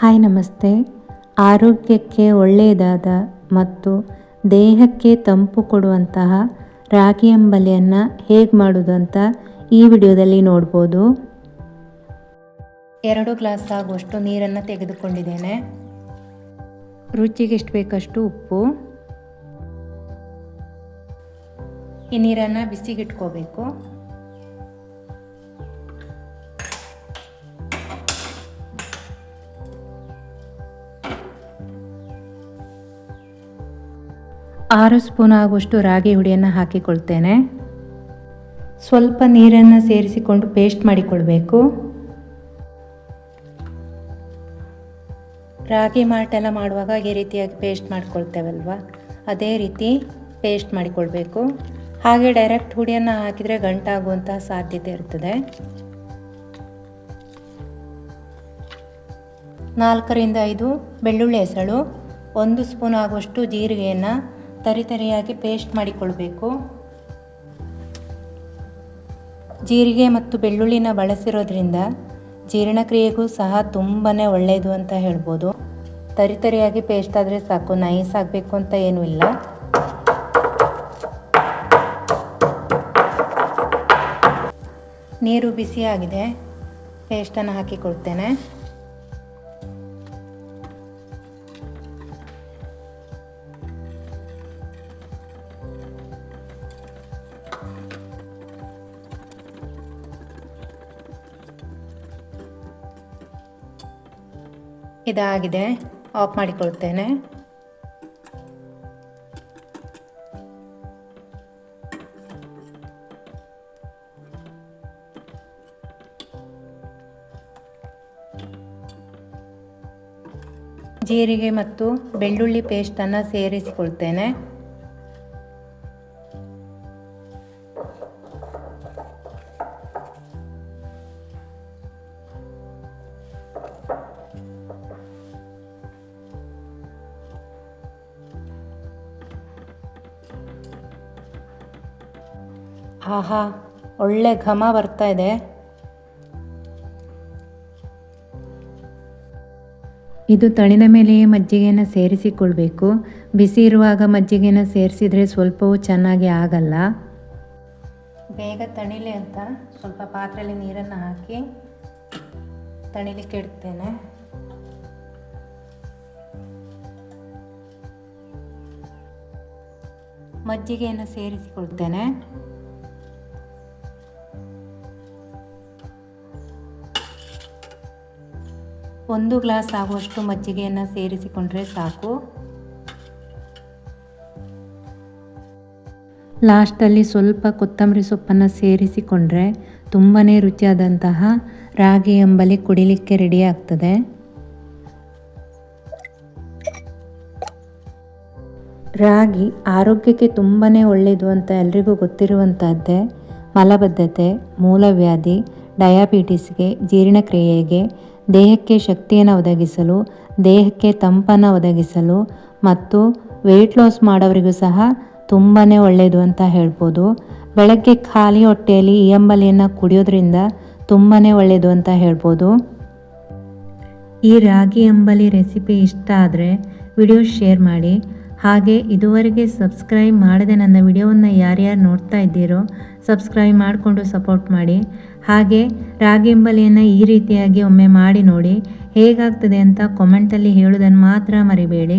Hi ನಮಸ್ತೆ. ಆರೋಗ್ಯಕ್ಕೆ ಒಳ್ಳೆಯದಾದ ಮತ್ತು ದೇಹಕ್ಕೆ ತಂಪು ಕೊಡುವಂತಹ ರಾಗಿ ಅಂಬಲಿಯನ್ನು ಹೇಗೆ ಮಾಡೋದು ಅಂತ ಈ ವಿಡಿಯೋದಲ್ಲಿ ನೋಡ್ಬೋದು. ಎರಡು ಗ್ಲಾಸ್ ಆಗುವಷ್ಟು ನೀರನ್ನು ತೆಗೆದುಕೊಂಡಿದ್ದೇನೆ. ರುಚಿಗೆ ಎಷ್ಟು ಬೇಕಷ್ಟು ಉಪ್ಪು. ಈ ನೀರನ್ನು ಬಿಸಿಗಿಟ್ಕೋಬೇಕು. ಆರು ಸ್ಪೂನ್ ಆಗುವಷ್ಟು ರಾಗಿ ಹುಡಿಯನ್ನು ಹಾಕಿಕೊಳ್ತೇನೆ. ಸ್ವಲ್ಪ ನೀರನ್ನು ಸೇರಿಸಿಕೊಂಡು ಪೇಸ್ಟ್ ಮಾಡಿಕೊಳ್ಬೇಕು. ರಾಗಿ ಮಾಲ್ಟೆಲ್ಲ ಮಾಡುವಾಗ ಈ ರೀತಿಯಾಗಿ ಪೇಸ್ಟ್ ಮಾಡ್ಕೊಳ್ತೇವಲ್ವ? ಅದೇ ರೀತಿ ಪೇಸ್ಟ್ ಮಾಡಿಕೊಳ್ಬೇಕು. ಹಾಗೆ ಡೈರೆಕ್ಟ್ ಹುಡಿಯನ್ನು ಹಾಕಿದರೆ ಗಂಟಾಗುವಂತಹ ಸಾಧ್ಯತೆ ಇರ್ತದೆ. ನಾಲ್ಕರಿಂದ ಐದು ಬೆಳ್ಳುಳ್ಳಿ ಹೆಸಳು, ಒಂದು ಸ್ಪೂನ್ ಆಗುವಷ್ಟು ಜೀರಿಗೆಯನ್ನು ತರಿತರಿಯಾಗಿ ಪೇಸ್ಟ್ ಮಾಡಿಕೊಳ್ಬೇಕು. ಜೀರಿಗೆ ಮತ್ತು ಬೆಳ್ಳುಳ್ಳಿನ ಬಳಸಿರೋದ್ರಿಂದ ಜೀರ್ಣಕ್ರಿಯೆಗೂ ಸಹ ತುಂಬಾ ಒಳ್ಳೆಯದು ಅಂತ ಹೇಳ್ಬೋದು. ತರಿತರಿಯಾಗಿ ಪೇಸ್ಟ್ ಆದರೆ ಸಾಕು ನೈಸ್ ಆಗಬೇಕು ಅಂತ ಏನೂ ಇಲ್ಲ. ನೀರು ಬಿಸಿಯಾಗಿದೆ ಪೇಸ್ಟನ್ನು ಹಾಕಿಕೊಳ್ತೇನೆ. ಇದಾಗಿದೆ. ಆಫ್ ಮಾಡಿಕೊಳ್ತೇನೆ. ಜೀರಿಗೆ ಮತ್ತು ಬೆಳ್ಳುಳ್ಳಿ ಪೇಸ್ಟನ್ನು ಸೇರಿಸಿಕೊಳ್ತೇನೆ. ಆಹಾ ಒಳ್ಳೆ ಘಮ ಬರ್ತಾ ಇದೆ. ಇದು ತಣಿದ ಮೇಲೆಯೇ ಮಜ್ಜಿಗೆಯನ್ನು ಸೇರಿಸಿಕೊಳ್ಬೇಕು. ಬಿಸಿ ಇರುವಾಗ ಮಜ್ಜಿಗೆನ ಸೇರಿಸಿದರೆ ಸ್ವಲ್ಪವೂ ಚೆನ್ನಾಗಿ ಆಗಲ್ಲ. ಬೇಗ ತಣಿಲಿ ಅಂತ ಸ್ವಲ್ಪ ಪಾತ್ರೆಯಲ್ಲಿ ನೀರನ್ನು ಹಾಕಿ ತಣಿಲಿಕ್ಕೆ ಇಡ್ತೇನೆ ಮಜ್ಜಿಗೆಯನ್ನು ಸೇರಿಸಿಕೊಳ್ತೇನೆ. ಒಂದು ಗ್ಲಾಸ್ ಆಗುವಷ್ಟು ಮಜ್ಜಿಗೆಯನ್ನು ಸೇರಿಸಿಕೊಂಡ್ರೆ ಸಾಕು. ಲಾಸ್ಟಲ್ಲಿ ಸ್ವಲ್ಪ ಕೊತ್ತಂಬರಿ ಸೊಪ್ಪನ್ನು ಸೇರಿಸಿಕೊಂಡ್ರೆ ತುಂಬಾ ರುಚಿಯಾದಂತಹ ರಾಗಿ ಎಂಬಲಿ ಕುಡಿಲಿಕ್ಕೆ ರೆಡಿ ಆಗ್ತದೆ. ರಾಗಿ ಆರೋಗ್ಯಕ್ಕೆ ತುಂಬಾ ಒಳ್ಳೆಯದು ಅಂತ ಎಲ್ರಿಗೂ ಗೊತ್ತಿರುವಂಥದ್ದೇ ಮಲಬದ್ಧತೆ ಮೂಲವ್ಯಾಧಿ ಡಯಾಬಿಟಿಸ್ಗೆ ಜೀರ್ಣಕ್ರಿಯೆಗೆ ದೇಹಕ್ಕೆ ಶಕ್ತಿಯನ್ನು ಒದಗಿಸಲು, ದೇಹಕ್ಕೆ ತಂಪನ್ನು ಒದಗಿಸಲು ಮತ್ತು ವೆಯ್ಟ್ ಲಾಸ್ ಮಾಡೋರಿಗೂ ಸಹ ತುಂಬಾ ಒಳ್ಳೆಯದು ಅಂತ ಹೇಳ್ಬೋದು. ಬೆಳಗ್ಗೆ ಖಾಲಿ ಹೊಟ್ಟೆಯಲ್ಲಿ ಈ ಅಂಬಲಿಯನ್ನು ಕುಡಿಯೋದ್ರಿಂದ ತುಂಬಾ ಒಳ್ಳೆಯದು ಅಂತ ಹೇಳ್ಬೋದು. ಈ ರಾಗಿ ಅಂಬಲಿ ರೆಸಿಪಿ ಇಷ್ಟ ಆದರೆ ವಿಡಿಯೋ ಶೇರ್ ಮಾಡಿ. ಹಾಗೆ ಇದುವರೆಗೆ ಸಬ್ಸ್ಕ್ರೈಬ್ ಮಾಡದೆ ನನ್ನ ವಿಡಿಯೋವನ್ನು ಯಾರ್ಯಾರು ನೋಡ್ತಾ ಇದ್ದೀರೋ ಸಬ್ಸ್ಕ್ರೈಬ್ ಮಾಡಿಕೊಂಡು ಸಪೋರ್ಟ್ ಮಾಡಿ. ಹಾಗೆ ರಾಗಿಂಬಲಿಯನ್ನು ಈ ರೀತಿಯಾಗಿ ಒಮ್ಮೆ ಮಾಡಿ ನೋಡಿ ಹೇಗಾಗ್ತದೆ ಅಂತ ಕಾಮೆಂಟಲ್ಲಿ ಹೇಳೋದನ್ನು ಮಾತ್ರ ಮರಿಬೇಡಿ.